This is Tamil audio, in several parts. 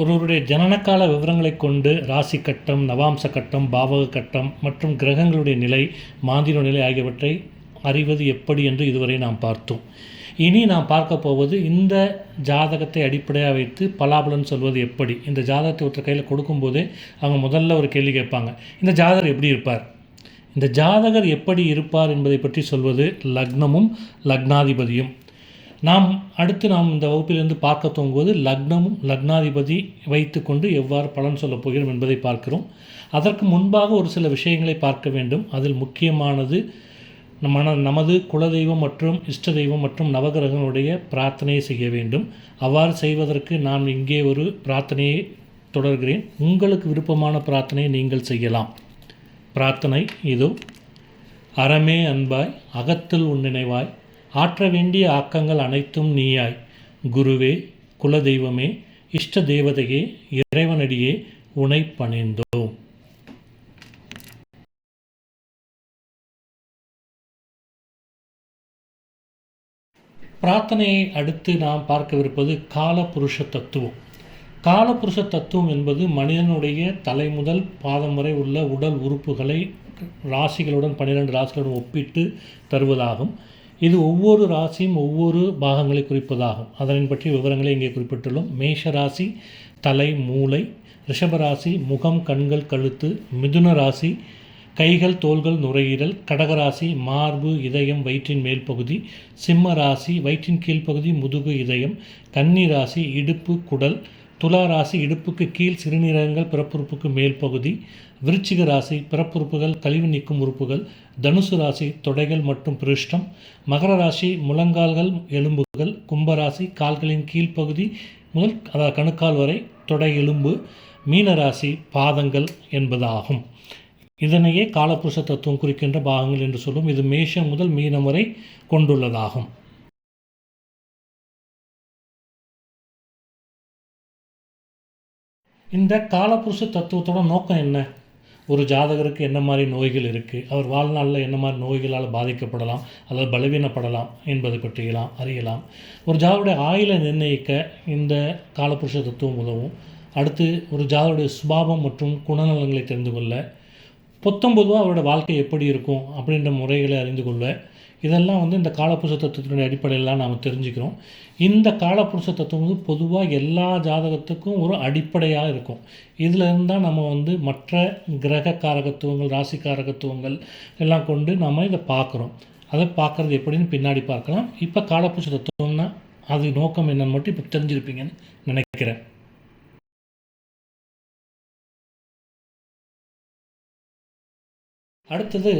ஒருவருடைய ஜனனகால விவரங்களை கொண்டு ராசி கட்டம் நவாம்ச கட்டம் பாவக கட்டம் மற்றும் கிரகங்களுடைய நிலை மாந்திர நிலை ஆகியவற்றை அறிவது எப்படி என்று இதுவரை நாம் பார்த்தோம். இனி நாம் பார்க்க போவது இந்த ஜாதகத்தை அடிப்படையாக வைத்து பலாபலன் சொல்வது எப்படி? இந்த ஜாதகத்தை ஒருத்தர் கையில் கொடுக்கும்போதே அவங்க முதல்ல ஒரு கேள்வி கேட்பாங்க. இந்த ஜாதகர் எப்படி இருப்பார்? இந்த ஜாதகர் எப்படி இருப்பார் என்பதை பற்றி சொல்வது லக்னமும் லக்னாதிபதியும். நாம் அடுத்து நாம் இந்த வகுப்பிலிருந்து பார்க்க துவங்குவது லக்னமும் லக்னாதிபதி வைத்துக்கொண்டு எவ்வாறு பலன் சொல்லப் போகிறோம் என்பதை பார்க்கிறோம். அதற்கு முன்பாக ஒரு சில விஷயங்களை பார்க்க வேண்டும். அதில் முக்கியமானது மன நமது குலதெய்வம் மற்றும் இஷ்ட தெய்வம் மற்றும் நவகிரகங்களுடைய பிரார்த்தனையை செய்ய வேண்டும். அவ்வாறு செய்வதற்கு நான் இங்கே ஒரு பிரார்த்தனையை தொடர்கிறேன். உங்களுக்கு விருப்பமான பிரார்த்தனையை நீங்கள் செய்யலாம். பிரார்த்தனை இதோ அறமே அன்பாய் அகத்தில் உன் நினைவாய் ஆற்ற வேண்டிய ஆக்கங்கள் அனைத்தும் நீயாய். குருவே குலதெய்வமே இஷ்ட தேவதையே இறைவனடியே உனை பணிந்தோம். பிரார்த்தனையை அடுத்து நாம் பார்க்கவிருப்பது காலபுருஷ தத்துவம். காலபுருஷ தத்துவம் என்பது மனிதனுடைய தலை முதல் பாதம் வரை உள்ள உடல் உறுப்புகளை ராசிகளுடன் பன்னிரெண்டு ராசிகளுடன் ஒப்பிட்டு தருவதாகும். இது ஒவ்வொரு ராசியும் ஒவ்வொரு பாகங்களை குறிப்பதாகும். அதனை பற்றிய விவரங்களை இங்கே குறிப்பிட்டுள்ளோம். மேஷ ராசி தலை மூளை ரிஷபராசி முகம் கண்கள் கழுத்து மிதுன ராசி கைகள் தோள்கள் நுரையீரல் கடகராசி மார்பு இதயம் வயிற்றின் மேல் பகுதி சிம்ம ராசி வயிற்றின் கீழ்ப்பகுதி முதுகு இதயம் கன்னி ராசி இடுப்பு குடல் துலா ராசி இடுப்புக்கு கீழ் சிறுநீரகங்கள் பிறப்புறுப்புக்கு மேல் பகுதி விருச்சிக ராசி பிறப்புறுப்புகள் கழிவு நீக்கும் உறுப்புகள் தனுசு ராசி தொடைகள் மற்றும் பிருஷ்டம் மகர ராசி முழங்கால்கள் எலும்புகள் கும்பராசி கால்களின் கீழ்ப்பகுதி முதல் அதாவது கணுக்கால் வரை தொடை எலும்பு மீனராசி பாதங்கள் என்பதாகும். இதனையே காலபுருஷ தத்துவம் குறிக்கின்ற பாகங்கள் என்று சொல்லும். இது மேஷம் முதல் மீனம் வரை கொண்டுள்ளதாகும். இந்த காலபுருஷ தத்துவத்தோட நோக்கம் என்ன? ஒரு ஜாதகருக்கு என்ன மாதிரி நோய்கள் இருக்குது அவர் வாழ்நாளில் என்ன மாதிரி நோய்களால் பாதிக்கப்படலாம்? அல்லது பலவீனப்படலாம்? என்பதை பற்றியெல்லாம் அறியலாம். ஒரு ஜாதகருடைய ஆயுளை நிர்ணயிக்க இந்த காலபுருஷ தத்துவம் உதவும். அடுத்து ஒரு ஜாதகருடைய சுபாவம் மற்றும் குணநலங்களை தெரிந்து கொள்ள. பொத்தம்பொதுவாக அவரோட வாழ்க்கை எப்படி இருக்கும்? அப்படின்ற முறைகளை அறிந்து கொள்ள. இதெல்லாம் வந்து இந்த காலப்புருஷ தத்துவத்தினுடைய அடிப்படையிலாம் நாம் தெரிஞ்சுக்கிறோம். இந்த காலப்புருஷ தத்துவம் வந்து பொதுவாக எல்லா ஜாதகத்துக்கும் ஒரு அடிப்படையாக இருக்கும். இதில் இருந்தால் நம்ம வந்து மற்ற கிரக காரகத்துவங்கள் ராசி காரகத்துவங்கள் எல்லாம் கொண்டு நம்ம இதை பார்க்குறோம். அதை பார்க்குறது எப்படின்னு பின்னாடி பார்க்கலாம். இப்போ காலப்புருஷ தத்துவம்னா அது நோக்கம் என்னன்னு மட்டும் இப்போ தெரிஞ்சிருப்பீங்கன்னு நினைக்கிறேன். அடுத்தது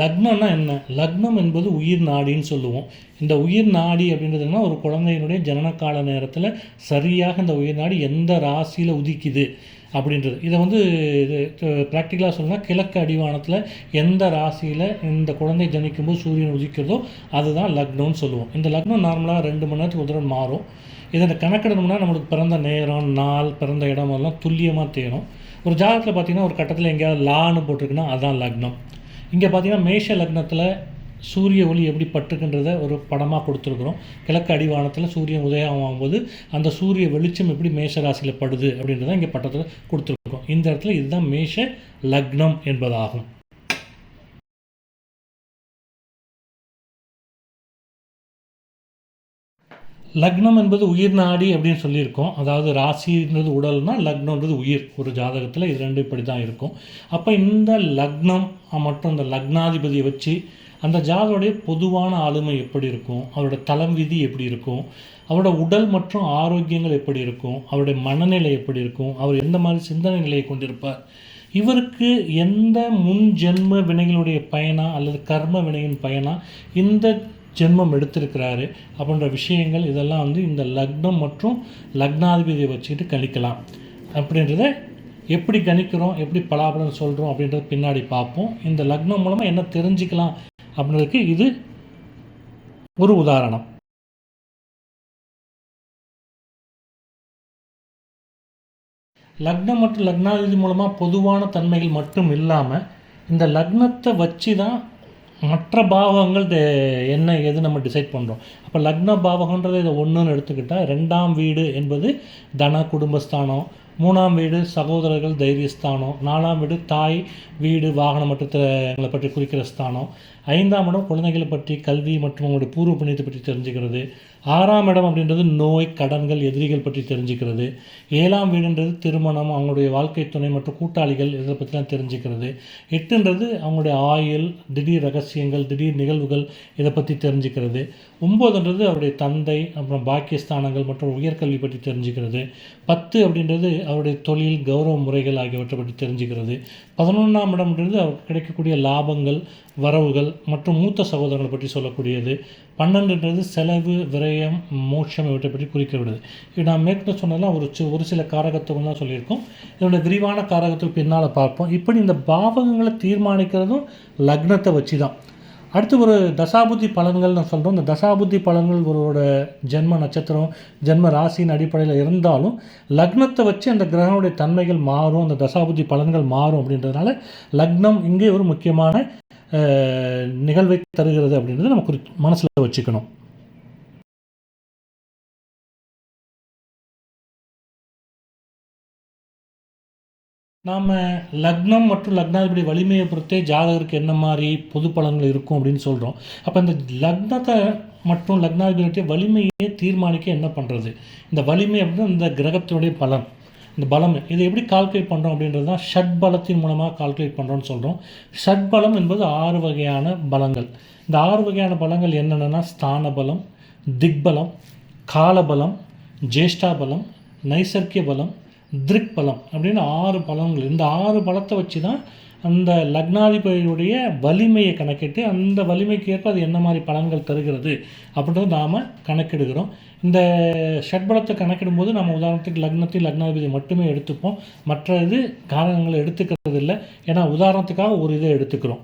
லக்னம்னா என்ன? லக்னம் என்பது உயிர் நாடின்னு சொல்லுவோம். இந்த உயிர் நாடி அப்படின்றதுனா ஒரு குழந்தையினுடைய ஜனனகால நேரத்தில் சரியாக இந்த உயிர் நாடி எந்த ராசியில் உதிக்குது அப்படின்றது. இதை வந்து இது ப்ராக்டிக்கலாக சொல்லணும்னா கிழக்கு அடிவானத்தில் எந்த ராசியில் இந்த குழந்தை ஜனிக்கும்போது சூரியன் உதிக்கிறதோ அதுதான் லக்னம்னு சொல்லுவோம். இந்த லக்னம் நார்மலாக ரெண்டு மணி நேரத்துக்கு ஒரு தடவை மாறும். இதை கணக்கிடணும்னா நம்மளுக்கு பிறந்த நேரம் நாள் பிறந்த இடம் எல்லாம் துல்லியமாக தேரும் ஒரு ஜாதகத்தில் பார்த்திங்கன்னா ஒரு கட்டத்தில் எங்கேயாவது லான்னு போட்டிருக்குன்னா அதுதான் லக்னம். இங்கே பார்த்தீங்கன்னா மேஷ லக்னத்தில் சூரிய ஒளி எப்படி பட்டுருக்குன்றத ஒரு படமாக கொடுத்துருக்குறோம். கிழக்கு அடிவானத்தில் சூரியன் உதயம் ஆகும்போது அந்த சூரிய வெளிச்சம் எப்படி மேஷ ராசியில் படுது அப்படின்றத இங்கே பட்டத்தில் கொடுத்துருக்கோம். இந்த இடத்துல இதுதான் மேஷ லக்னம் என்பதாகும். லக்னம் என்பது உயிர் நாடி அப்படின்னு சொல்லியிருக்கோம். அதாவது ராசின்றது உடல்னா லக்னன்றது உயிர். ஒரு ஜாதகத்தில் இது ரெண்டு இப்படி தான் இருக்கும். அப்போ இந்த லக்னம் மற்றும் இந்த லக்னாதிபதியை வச்சு அந்த ஜாதோடைய பொதுவான ஆளுமை எப்படி இருக்கும்? அவரோட தளம் விதி எப்படி இருக்கும்? அவரோட உடல் மற்றும் ஆரோக்கியங்கள் எப்படி இருக்கும்? அவருடைய மனநிலை எப்படி இருக்கும்? அவர் எந்த மாதிரி சிந்தனை நிலையை கொண்டிருப்பார்? இவருக்கு எந்த முன் ஜென்ம வினைகளுடைய பயனா அல்லது கர்ம வினையின் பயனா இந்த ஜென்மம் எடுத்திருக்கிறாரு அப்படின்ற விஷயங்கள் இதெல்லாம் வந்து இந்த லக்னம் மற்றும் லக்னாதிபதியை வச்சுக்கிட்டு கணிக்கலாம். அப்படின்றத எப்படி கணிக்கிறோம் எப்படி பலாபலம் சொல்கிறோம் அப்படின்றத பின்னாடி பார்ப்போம். இந்த லக்னம் மூலமாக என்ன தெரிஞ்சுக்கலாம் அப்படின்றதுக்கு இது ஒரு உதாரணம். லக்னம் மற்றும் லக்னாதிபதி மூலமாக பொதுவான தன்மைகள் மட்டும் இல்லாமல் இந்த லக்னத்தை வச்சு தான் மற்ற பாவகங்கள் என்ன எது நம்ம டிசைட் பண்ணுறோம் அப்போ லக்ன பாவகன்றது இதை ஒன்றுன்னு எடுத்துக்கிட்டால் ரெண்டாம் வீடு என்பது தன குடும்பஸ்தானம் மூணாம் வீடு சகோதரர்கள் தைரியஸ்தானம் நாலாம் வீடு தாய் வீடு வாகனம் மற்றங்களை பற்றி குறிக்கிற ஸ்தானம் ஐந்தாம் இடம் குழந்தைகளை பற்றி கல்வி மற்றும் அவங்களுடைய பூர்வ புண்ணியத்தை பற்றி தெரிஞ்சுக்கிறது. ஆறாம் இடம் அப்படின்றது நோய் கடன்கள் எதிரிகள் பற்றி தெரிஞ்சுக்கிறது. ஏழாம் வீடுன்றது திருமணம் அவங்களுடைய வாழ்க்கை துணை மற்றும் கூட்டாளிகள் இதை பற்றிலாம் தெரிஞ்சுக்கிறது. எட்டுன்றது அவங்களுடைய ஆயுள் திடீர் ரகசியங்கள் திடீர் நிகழ்வுகள் இதை பற்றி தெரிஞ்சுக்கிறது. ஒம்போதுன்றது அவருடைய தந்தை அப்புறம் பாக்கியஸ்தானங்கள் மற்றும் உயர்கல்வி பற்றி தெரிஞ்சுக்கிறது. பத்து அப்படின்றது அவருடைய தொழில் கௌரவ முறைகள் ஆகியவற்றை பற்றி தெரிஞ்சுக்கிறது. பதினொன்றாம் இடம்ன்றது அவருக்கு கிடைக்கக்கூடிய லாபங்கள் வரவுகள் மற்றும் மூத்த சகோதரங்களை பற்றி சொல்லக்கூடியது. பன்னெண்டுன்றது செலவு விரயம் மோட்சம் இவற்றை பற்றி குறிக்கப்படுது. இது நான் மேற்கொண்டு சொன்னதெல்லாம் ஒரு சி- ஒரு சில காரகத்துவம் தான் சொல்லியிருக்கோம். இதோட விரிவான காரகத்துக்கு பின்னால் பார்ப்போம். இப்படி இந்த பாவகங்களை தீர்மானிக்கிறதும் லக்னத்தை வச்சு தான் அடுத்து ஒரு தசாபுத்தி பலன்கள் நான் சொல்கிறோம் இந்த தசாபுத்தி பலன்கள் ஒருவரோட ஜென்ம நட்சத்திரம் ஜென்ம ராசியின் அடிப்படையில் இருந்தாலும் லக்னத்தை வச்சு அந்த கிரகனுடைய தன்மைகள் மாறும் அந்த தசாபுத்தி பலன்கள் மாறும் அப்படின்றதுனால லக்னம் இங்கே ஒரு முக்கியமான நிகழ்வை தருகிறது அப்படின்றத நம்ம குறி மனசில் வச்சுக்கணும். நாம் லக்னம் மற்றும் லக்னாதிபதி வலிமையை பொறுத்தே ஜாதகருக்கு என்ன மாதிரி பொது பலன்கள் இருக்கும் அப்படின்னு சொல்கிறோம் அப்போ இந்த லக்னத்தை மற்றும் லக்னாதிபதியுடைய வலிமையை தீர்மானிக்க என்ன பண்ணுறது இந்த வலிமை அப்படின்னா இந்த கிரகத்தினுடைய பலன். இந்த பலம் இதை எப்படி கால்குலேட் பண்ணுறோம் அப்படின்றது தான் ஷட் பலத்தின் மூலமாக கால்குலேட் பண்ணுறோம்னு சொல்கிறோம் ஷட் பலம் என்பது ஆறு வகையான பலங்கள். இந்த ஆறு வகையான பலங்கள் என்னென்னா ஸ்தான பலம் திக்பலம் காலபலம் ஜேஷ்டா பலம் நைசர்க்கிய பலம் திருக் பலம் அப்படின்னு ஆறு பலங்கள். இந்த ஆறு பலத்தை வச்சு தான் அந்த லக்னாதிபதியுடைய வலிமையை கணக்கிட்டு அந்த வலிமைக்கு ஏற்ப அது என்ன மாதிரி பலன்கள் தருகிறது அப்படின்றத நாம் கணக்கெடுக்கிறோம் இந்த ஷட்பலத்தை கணக்கிடும்போது நம்ம உதாரணத்துக்கு லக்னத்தில் லக்னாதிபதி மட்டுமே எடுத்துப்போம். மற்ற இது காரணங்களை எடுத்துக்கிறது இல்லை ஏன்னா உதாரணத்துக்காக ஒரு இதை எடுத்துக்கிறோம்.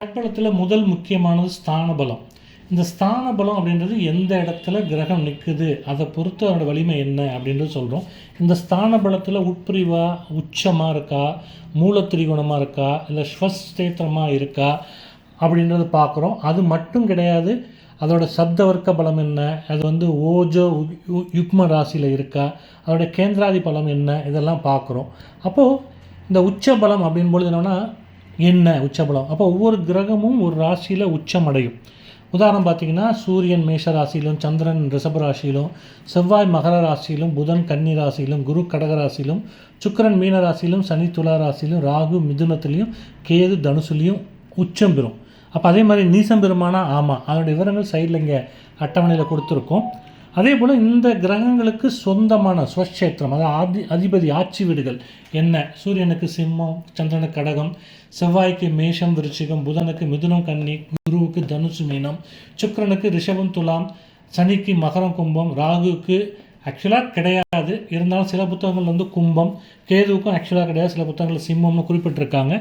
ஷட்பலத்தில் முதல் முக்கியமானது ஸ்தான பலம் இந்த ஸ்தான பலம் அப்படின்றது எந்த இடத்துல கிரகம் நிற்குது அதை பொறுத்து அதோட வலிமை என்ன அப்படின்றது சொல்கிறோம் இந்த ஸ்தான பலத்தில் உட்பிரிவா உச்சமாக இருக்கா? மூலத்திரிகுணமாக இருக்கா? இல்லை ஸ்வஸ்தேத்திரமாக இருக்கா? அப்படின்றது பார்க்குறோம். அது மட்டும் கிடையாது. அதோட சப்த வர்க்க பலம் என்ன? அது வந்து ஓஜோ யுக்ம ராசியில் இருக்கா? அதோட கேந்திராதி பலம் என்ன? இதெல்லாம் பார்க்குறோம். அப்போது இந்த உச்ச பலம் அப்படின்பொழுது என்னென்னா என்ன உச்சபலம்? அப்போ ஒவ்வொரு கிரகமும் ஒரு ராசியில் உச்சமடையும். உதாரணம் பார்த்தீங்கன்னா சூரியன் மேஷ ராசியிலும் சந்திரன் ரிஷப ராசியிலும் செவ்வாய் மகர ராசியிலும் புதன் கன்னி ராசியிலும் குரு கடக ராசியிலும் சுக்கிரன் மீன ராசியிலும் சனி துலா ராசியிலும் ராகு மிதுனத்திலையும் கேது தனுசுலையும் உச்சம் பெறும். அப்போ அதே மாதிரி நீசம் பெருமானா ஆமாம் அதனுடைய விவரங்கள் சைடில் இங்கே அட்டவணையில் கொடுத்துருக்கோம். அதே போல் இந்த கிரகங்களுக்கு சொந்தமான ஸ்வக்ஷேத்திரம் அதாவது ஆதி அதிபதி ஆட்சி வீடுகள் என்ன? சூரியனுக்கு சிம்மம் சந்திரனுக்கு கடகம் செவ்வாய்க்கு மேஷம் விருச்சிகம் புதனுக்கு மிதுனம் கன்னி குருவுக்கு தனுசு மீனம் சுக்கிரனுக்கு ரிஷபம் துலாம் சனிக்கு மகரம் கும்பம் ராகுவுக்கு ஆக்சுவலாக கிடையாது. இருந்தாலும் சில புத்தகங்கள் வந்து கும்பம் கேதுவுக்கும் ஆக்சுவலாக கிடையாது. சில புத்தகங்கள் சிம்மம்னு குறிப்பிட்டிருக்காங்க.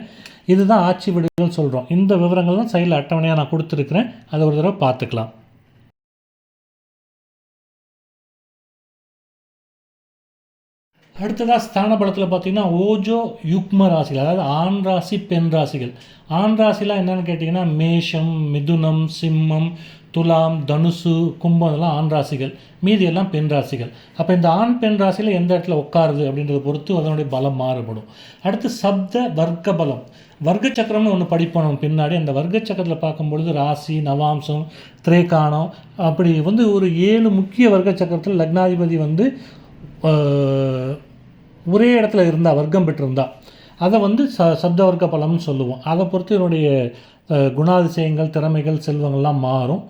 இதுதான் ஆட்சி வீடுகள் சொல்கிறோம் இந்த விவரங்கள்லாம் சைடில் அட்டவணையாக நான் கொடுத்துருக்குறேன். அதை ஒரு தடவை பார்த்துக்கலாம். அடுத்ததாக ஸ்தான பலத்தில் பார்த்தீங்கன்னா ஓஜோ யுக்ம ராசிகள் அதாவது ஆண் ராசி பெண் ராசிகள். ஆண் ராசிலாம் என்னென்னு கேட்டிங்கன்னா மேஷம் மிதுனம் சிம்மம் துலாம் தனுசு கும்பம் இதெல்லாம் ஆண் ராசிகள். மீதி எல்லாம் பெண் ராசிகள். அப்போ இந்த ஆண் பெண் ராசியில் எந்த இடத்துல உட்காருது அப்படின்றத பொறுத்து அதனுடைய பலம் மாறுபடும். அடுத்து சப்த வர்க்க பலம். வர்க்க சக்கரம்னு ஒன்று படிப்போம் நம்ம பின்னாடி. அந்த வர்க்க சக்கரத்தில் பார்க்கும்பொழுது ராசி நவாம்சம் திரேகானம் அப்படி வந்து ஒரு ஏழு முக்கிய வர்க்க சக்கரத்தில் லக்னாதிபதி வந்து ஒரே இடத்துல இருந்தா வர்க்கம் பெற்றிருந்தா. அதை வந்து ச சப்த வர்க்க பலம்னு சொல்லுவோம். அதை பொறுத்து என்னுடைய குணாதிசயங்கள் திறமைகள் செல்வங்கள்லாம் மாறும்.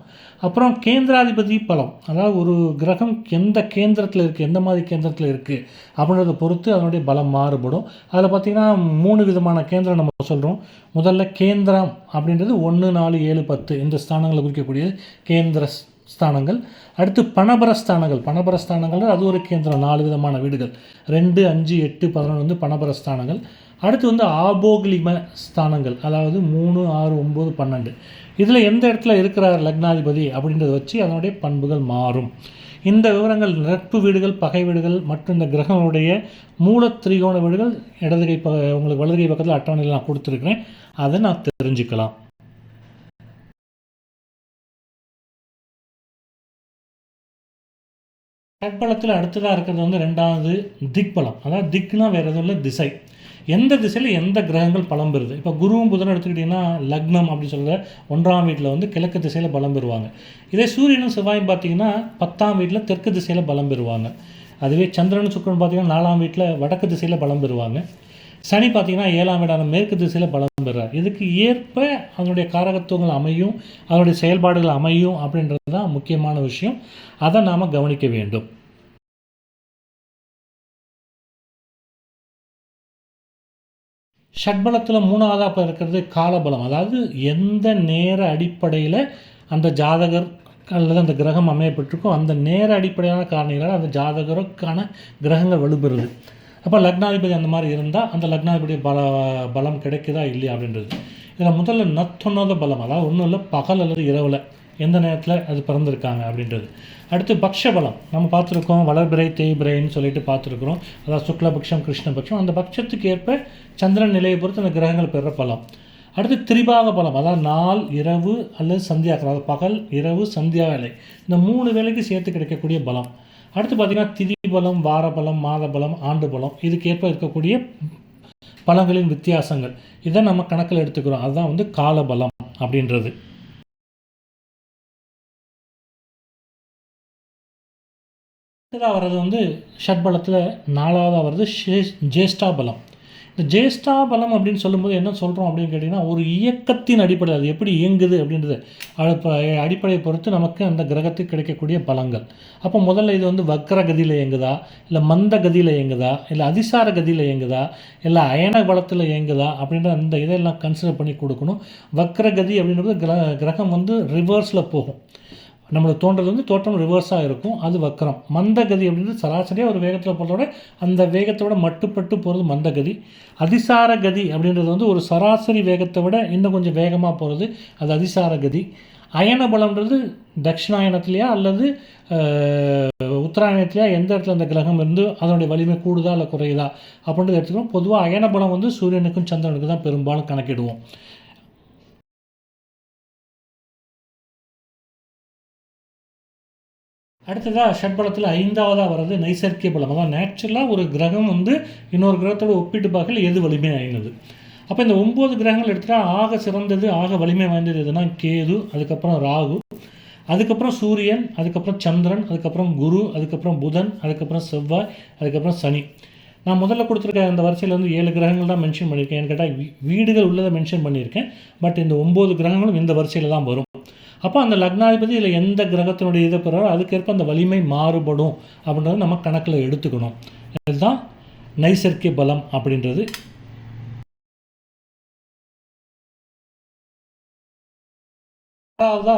அப்புறம் கேந்திராதிபதி பலம். அதாவது ஒரு கிரகம் எந்த கேந்திரத்தில் இருக்குது எந்த மாதிரி கேந்திரத்தில் இருக்குது அப்படின்றத பொறுத்து அதனுடைய பலம் மாறுபடும். அதில் பார்த்திங்கன்னா மூணு விதமான கேந்திரம் நம்ம சொல்கிறோம் முதல்ல கேந்திரம் அப்படின்றது ஒன்று நாலு ஏழு பத்து இந்த ஸ்தானங்களை குறிக்கக்கூடியது. கேந்திர ஸ்தானங்கள். அடுத்து பணபர ஸ்தானங்கள் பணபர ஸ்தானங்கள் அது ஒரு கேந்திரம் நாலு விதமான வீடுகள். ரெண்டு அஞ்சு எட்டு பதினொன்று வந்து பணபர ஸ்தானங்கள் அடுத்து வந்து ஆபோக்லிம ஸ்தானங்கள் அதாவது மூணு ஆறு ஒம்பது பன்னெண்டு. இதில் எந்த இடத்துல இருக்கிறார் லக்னாதிபதி அப்படின்றத வச்சு அதனுடைய பண்புகள் மாறும். இந்த விவரங்கள் நட்பு வீடுகள் பகை வீடுகள் மற்றும் இந்த கிரகங்களுடைய மூல திரிகோண வீடுகள் இடதுகை ப உங்களுக்கு வலதுகை பக்கத்தில் அட்டவணையில் நான் கொடுத்துருக்குறேன். அதை நான் தெரிஞ்சுக்கலாம். கற்பலத்தில் அடுத்ததாக இருக்கிறது வந்து ரெண்டாவது திக்பலம். அதாவது திக்னா வேறு எதுவும் இல்லை திசை. எந்த திசையில் எந்த கிரகங்கள் பலம் பெறுது? இப்போ குருவும் புதனும் எடுத்துக்கிட்டிங்கன்னா லக்னம் அப்படின்னு சொல்கிற ஒன்றாம் வீட்டில் வந்து கிழக்கு திசையில் பலம் பெறுவாங்க. இதே சூரியனும் செவ்வாயும் பார்த்தீங்கன்னா பத்தாம் வீட்டில் தெற்கு திசையில் பலம் பெறுவாங்க. அதுவே சந்திரன் சுக்கரன் பார்த்தீங்கன்னா நாலாம் வீட்டில் வடக்கு திசையில் பலம் பெறுவாங்க. சனி பார்த்தீங்கன்னா ஏழாம் இடம் மேற்கு திசையில் பலம் பெறார். இதுக்கு ஏற்ப அதனுடைய காரகத்துவங்கள் அமையும் அதனுடைய செயல்பாடுகள் அமையும் அப்படின்றது தான் முக்கியமான விஷயம். அதை நாம் கவனிக்க வேண்டும். ஷட்பலத்தில் மூணாவதாக இருக்கிறது காலபலம். அதாவது எந்த நேர அடிப்படையில் அந்த ஜாதகர் அல்லது அந்த கிரகம் அமையப்பட்டிருக்கோ அந்த நேர அடிப்படையான காரணிகளால் அந்த ஜாதகருக்கான கிரகங்கள் வலுப்பெறுது. அப்போ லக்னாதிபதி அந்த மாதிரி இருந்தால் அந்த லக்னாதிபதி பல பலம் கிடைக்குதா இல்லையா அப்படின்றது. இதில் முதல்ல நத்துணத பலம் அதாவது ஒன்றும் இல்லை பகல் அல்லது இரவில் எந்த நேரத்தில் அது பிறந்திருக்காங்க அப்படின்றது. அடுத்து பக்ஷ பலம் நம்ம பார்த்துருக்கோம் வளர்பிறை தேய்பிரைன்னு சொல்லிட்டு பார்த்துருக்குறோம். அதாவது சுக்லபக்ஷம் கிருஷ்ணபக்ஷம் அந்த பட்சத்துக்கு ஏற்ப சந்திரன் நிலையை பொறுத்து அந்த கிரகங்கள் பெற பலம். அடுத்து திரிபாக பலம் அதாவது நாள் இரவு அல்லது சந்தியா அதாவது பகல் இரவு சந்தியா வேலை. இந்த மூணு வேலைக்கு சேர்த்து கிடைக்கக்கூடிய பலம். அடுத்து பார்த்திங்கன்னா திதி பலம் வார பலம் மாத பலம் ஆண்டு பலம் இதுக்கேற்ப இருக்கக்கூடிய பலங்களின் வித்தியாசங்கள். இதை நம்ம கணக்கில் எடுத்துக்கிறோம். அதுதான் வந்து கால பலம் அப்படின்றது. அடுத்ததாக வர்றது வந்து ஷட்பலத்தில் நாலாவதாக வர்றது ஜேஷ்டா பலம் இந்த ஜேஷ்டா பலம் அப்படின்னு சொல்லும்போது என்ன சொல்கிறோம் அப்படின்னு கேட்டிங்கன்னா ஒரு இயக்கத்தின் அடிப்படை அது எப்படி இயங்குது அப்படின்றது. அடிப்படையை பொறுத்து நமக்கு அந்த கிரகத்துக்கு கிடைக்கக்கூடிய பலங்கள். அப்போ முதல்ல இது வந்து வக்ர கதியில் இயங்குதா? இல்லை மந்த கதியில் இயங்குதா? இல்லை அதிசார கதியில் இயங்குதா? இல்லை அயன பலத்தில் இயங்குதா? அப்படின்ற அந்த இதெல்லாம் கன்சிடர் பண்ணி கொடுக்கணும். வக்ர கதி அப்படின்றது கிர கிரகம் வந்து ரிவர்ஸில் போகும். நம்மளுக்கு தோன்றது வந்து தோற்றம் ரிவர்ஸாக இருக்கும். அது வக்கரம். மந்தகதி அப்படின்றது சராசரியாக ஒரு வேகத்தில் போகிறதோட அந்த வேகத்தோட மட்டுப்பட்டு போகிறது மந்தகதி. அதிசார கதி அப்படின்றது வந்து ஒரு சராசரி வேகத்தை விட இன்னும் கொஞ்சம் வேகமாக போகிறது அது அதிசார கதி அயன பலம்ன்றது தட்சிணாயனத்துலையா அல்லது உத்தராயணத்துலையா எந்த இடத்துல அந்த கிரகம் இருந்து அதனுடைய வலிமை கூடுதா இல்லை குறையுதா அப்படின்றது எடுத்துக்கணும். பொதுவாக அயன பலம் வந்து சூரியனுக்கும் சந்திரனுக்கும் தான் பெரும்பாலும் கணக்கிடுவோம். அடுத்ததாக ஷட்பலத்தில் ஐந்தாவதாக வர்றது நைசர்கிய பலம். அதான் நேச்சுரலாக ஒரு கிரகம் வந்து இன்னொரு கிரகத்தோட ஒப்பிட்டு பார்க்கல எது வலிமை ஆயினது அப்போ இந்த ஒம்பது கிரகங்கள் எடுத்துகிட்டா ஆக சிறந்தது ஆக வலிமை வாய்ந்தது எதுனா கேது அதுக்கப்புறம் ராகு அதுக்கப்புறம் சூரியன் அதுக்கப்புறம் சந்திரன் அதுக்கப்புறம் குரு அதுக்கப்புறம் புதன் அதுக்கப்புறம் செவ்வாய் அதுக்கப்புறம் சனி. நான் முதல்ல கொடுத்துருக்க அந்த வரிசையில் வந்து ஏழு கிரகங்கள் தான் மென்ஷன் பண்ணியிருக்கேன். ஏன்னு கேட்டால் வீடுகள் உள்ளதை மென்ஷன் பண்ணியிருக்கேன். பட் இந்த ஒம்பது கிரகங்களும் இந்த வரிசையில் தான் வரும். அப்போ அந்த லக்னாதிபதி இல்லை எந்த கிரகத்தினுடைய இதை பெறாரோ அதுக்கேற்ப அந்த வலிமை மாறுபடும் அப்படின்றத நம்ம கணக்கில் எடுத்துக்கணும். இதுதான் நைசர்கிய பலம் அப்படின்றது. அதாவது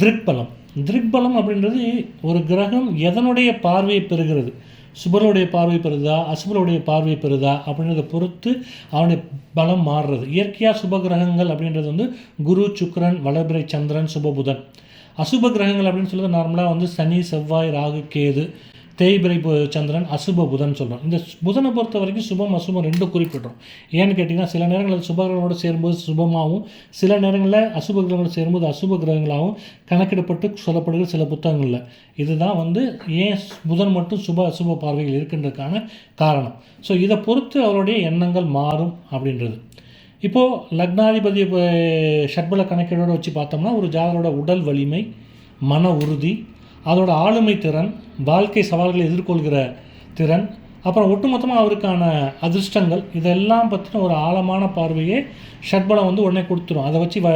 திருக்பலம் திருக்பலம் அப்படின்றது ஒரு கிரகம் எதனுடைய பார்வையை பெறுகிறது? சுபருடைய பார்வை பெறுதா? அசுபருடைய பார்வை பெறுதா? அப்படின்றத பொறுத்து அவனுடைய பலம் மாறுறது. இயற்கையாக சுப கிரகங்கள் அப்படின்றது வந்து குரு சுக்கரன் வளபிரை சந்திரன் சுப புதன். அசுப கிரகங்கள் அப்படின்னு சொல்லுறது நார்மலாக வந்து சனி செவ்வாய் ராகு கேது. தேய்பிரை சந்திரன் அசுப புதன் சொல்கிறோம் இந்த புதனை பொறுத்த வரைக்கும் சுபம் அசுபம் ரெண்டும் குறிப்பிட்றோம். ஏன்னு கேட்டிங்கன்னா சில நேரங்களில் சுப கிரகங்களோடு சேரும்போது சுபமாகவும் சில நேரங்களில் அசுப கிரகங்களோடு சேரும்போது அசுப கிரகங்களாகவும் கணக்கிடப்பட்டு சொல்லப்படுகிற சில புத்தகங்களில். இதுதான் வந்து ஏன் புதன் மட்டும் சுப அசுப பார்வைகள் இருக்கின்றதுக்கான காரணம். ஸோ இதை பொறுத்து அவருடைய எண்ணங்கள் மாறும் அப்படின்றது. இப்போது லக்னாதிபதி ஷட்பல கணக்கீடோடு வச்சு பார்த்தோம்னா ஒரு ஜாதரோட உடல் வலிமை மன உறுதி அதோட ஆளுமை திறன் வாழ்க்கை சவால்களை எதிர்கொள்கிற திறன் அப்புறம் ஒட்டுமொத்தமாக அவருக்கான அதிர்ஷ்டங்கள் இதெல்லாம் பற்றின ஒரு ஆழமான பார்வையே ஷட்பலம் வந்து உடனே கொடுத்துரும். அதை வச்சு வ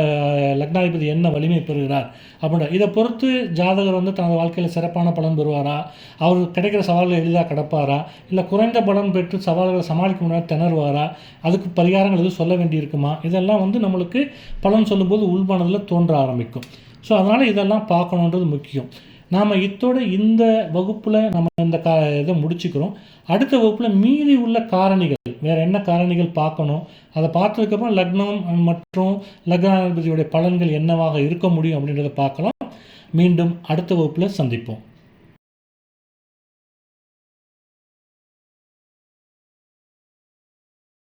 லக்னாதிபதி என்ன வலிமை பெறுகிறார் அப்படின்ற இதை பொறுத்து ஜாதகர் வந்து தனது வாழ்க்கையில் சிறப்பான பலன் பெறுவாரா? அவர் கிடைக்கிற சவால்களை எளிதாக கிடப்பாரா? இல்லை குறைந்த பலன் பெற்று சவால்களை சமாளிக்க முடியாது திணறுவாரா? அதுக்கு பரிகாரங்கள் எதுவும் சொல்ல வேண்டியிருக்குமா? இதெல்லாம் வந்து நம்மளுக்கு பலன் சொல்லும்போது உள்மனதில் தோன்ற ஆரம்பிக்கும். ஸோ அதனால் இதெல்லாம் பார்க்கணுன்றது முக்கியம். நாம் இத்தோட இந்த வகுப்பில் நம்ம இந்த கா இதை முடிச்சுக்கிறோம். அடுத்த வகுப்பில் மீதி உள்ள காரணிகள் வேறு என்ன காரணிகள் பார்க்கணும் அதை பார்த்ததுக்கப்புறம் லக்னம் மற்றும் லக்னாதிபதியுடைய பலன்கள் என்னவாக இருக்க முடியும் அப்படின்றத பார்க்கலாம். மீண்டும் அடுத்த வகுப்பில் சந்திப்போம்.